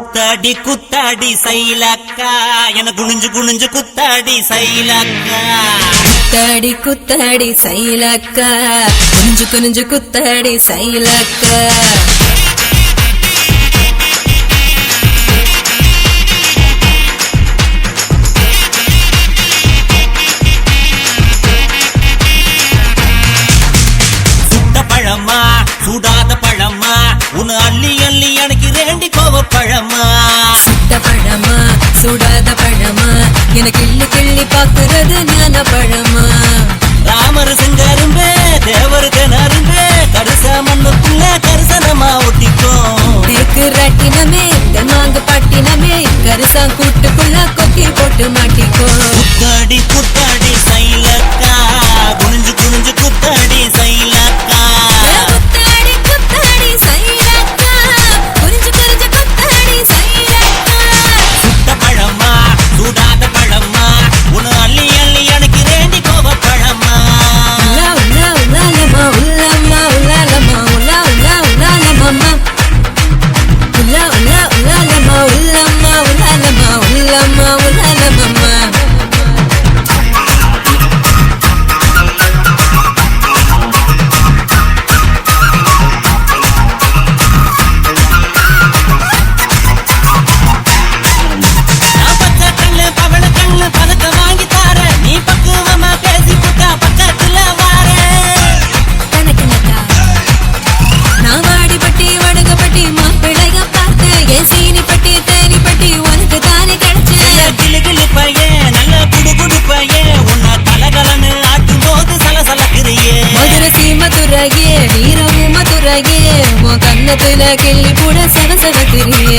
குத்தாடி குத்தாடி சைலக்கா. என குனிஞ்சு குனிஞ்சு குத்தாடி சைலக்கா. குத்தாடி குத்தாடி சைலக்கா. குனிஞ்சு குனிஞ்சு குத்தாடி சைலக்கா. எனக்கு கிள்ளி கிள்ளி பாக்குறது ஞான பழமா? ராமர் செங்கரும்பு தேவருக்கு நரும்பு கடுசா மண்ணுக்குள்ள கரிசனமா ஒட்டிக்கும். தேக்கு ரட்டினமே தென்னாங்க பட்டினமே கரிசா கூட்டுக்குள்ள கொக்கி போட்டு மாட்டிக்கும். புத்தாடி புத்தா சின்னத்துல கிள்ளி கூட சவ சவ தெரிய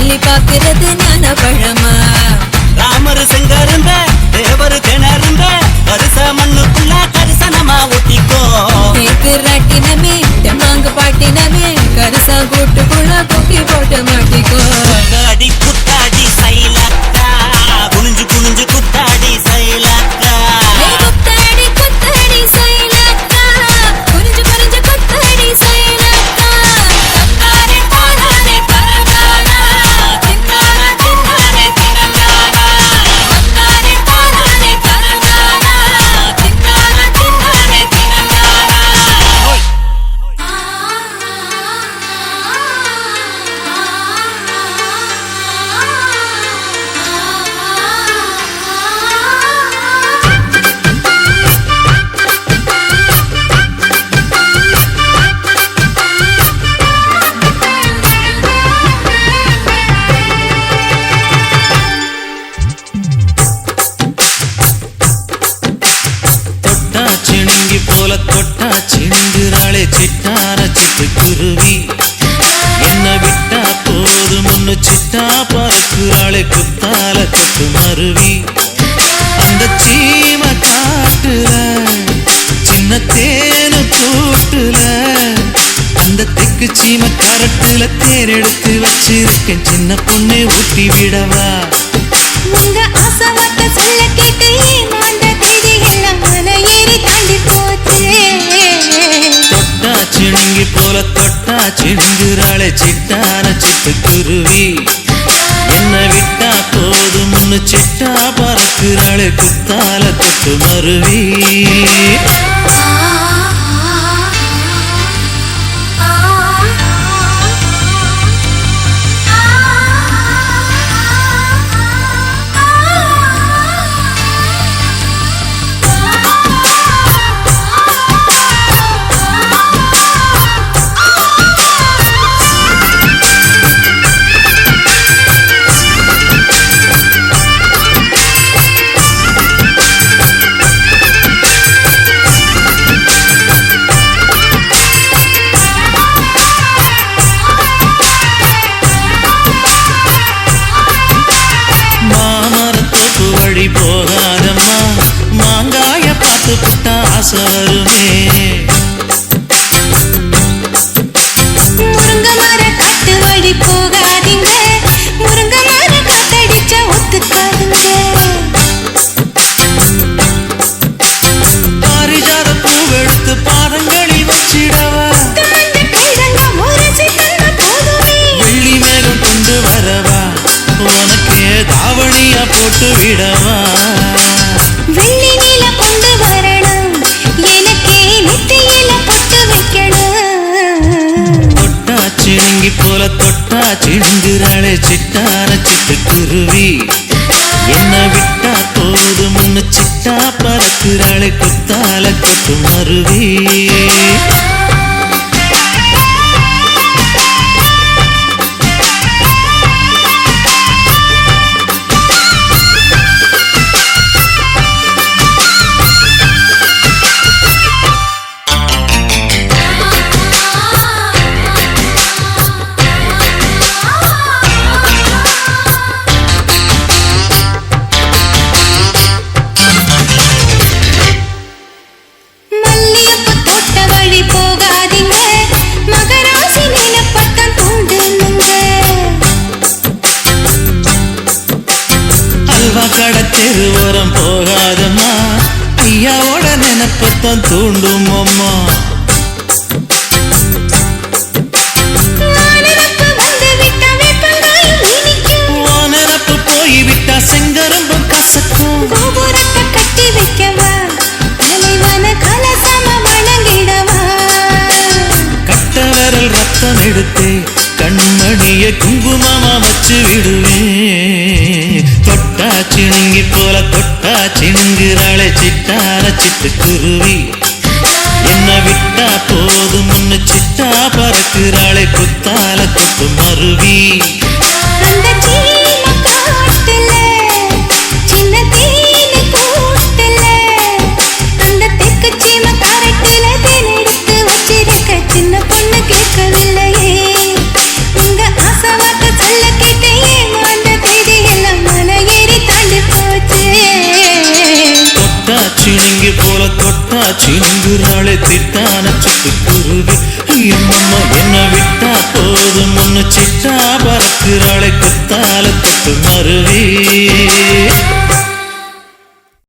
கிள்ளி பாக்குறது ஞான பழமா ராமர் செங்கருந்த தேவர் திணறுந்த கரிச மண்ணுக்குள்ள கரிசனமா ஒட்டிக்கோ. நேத்து ராட்டினமே தெம்மாங்க பாட்டினமே கரிசா கூட்டுக்குள்ள கொக்கி போட்ட மாட்டோம் கொட்டா சிண்டு நாளே சிட்டார சிட்டு குருவி என்ன விட்டா போதும் ஒன்று சிட்டா பார்க்கிறாளே குத்தால கொத்து மருவி. அந்த சீம காட்டுல சின்ன தேனு கூட்டுல அந்த திக்கு சீம கரட்டுல தேரெடுத்து வச்சிருக்கேன். சின்ன பொண்ணு ஊட்டி விடவா? உங்க ஆசை வார்த்தை சொல்ல கேட்டு சிந்துறாளே சிட்டான சிட்டுக்குருவி என்ன விட்டா போதும்னு சிட்டா பறக்குறாளே குத்தால துட்டு மருவி. suddenly காற்று அழைப்பு தாள தொட்டு விடுவேன் தொட்டா சிணுங்கி போல தொட்டா சிணுங்குறாளே சிட்டார சிட்டு குருவி. என்ன விட்டா போதும்னு சிட்டா பறக்குறாளே குத்தால குத்து மருவி. சிந்துராளை திட்டான சிட்டுக்குருவி. என்னம்மா என்ன விட்டா போதும். முன்னு சிட்டா பறக்கிறாளை குத்தால துட்டு மருவி.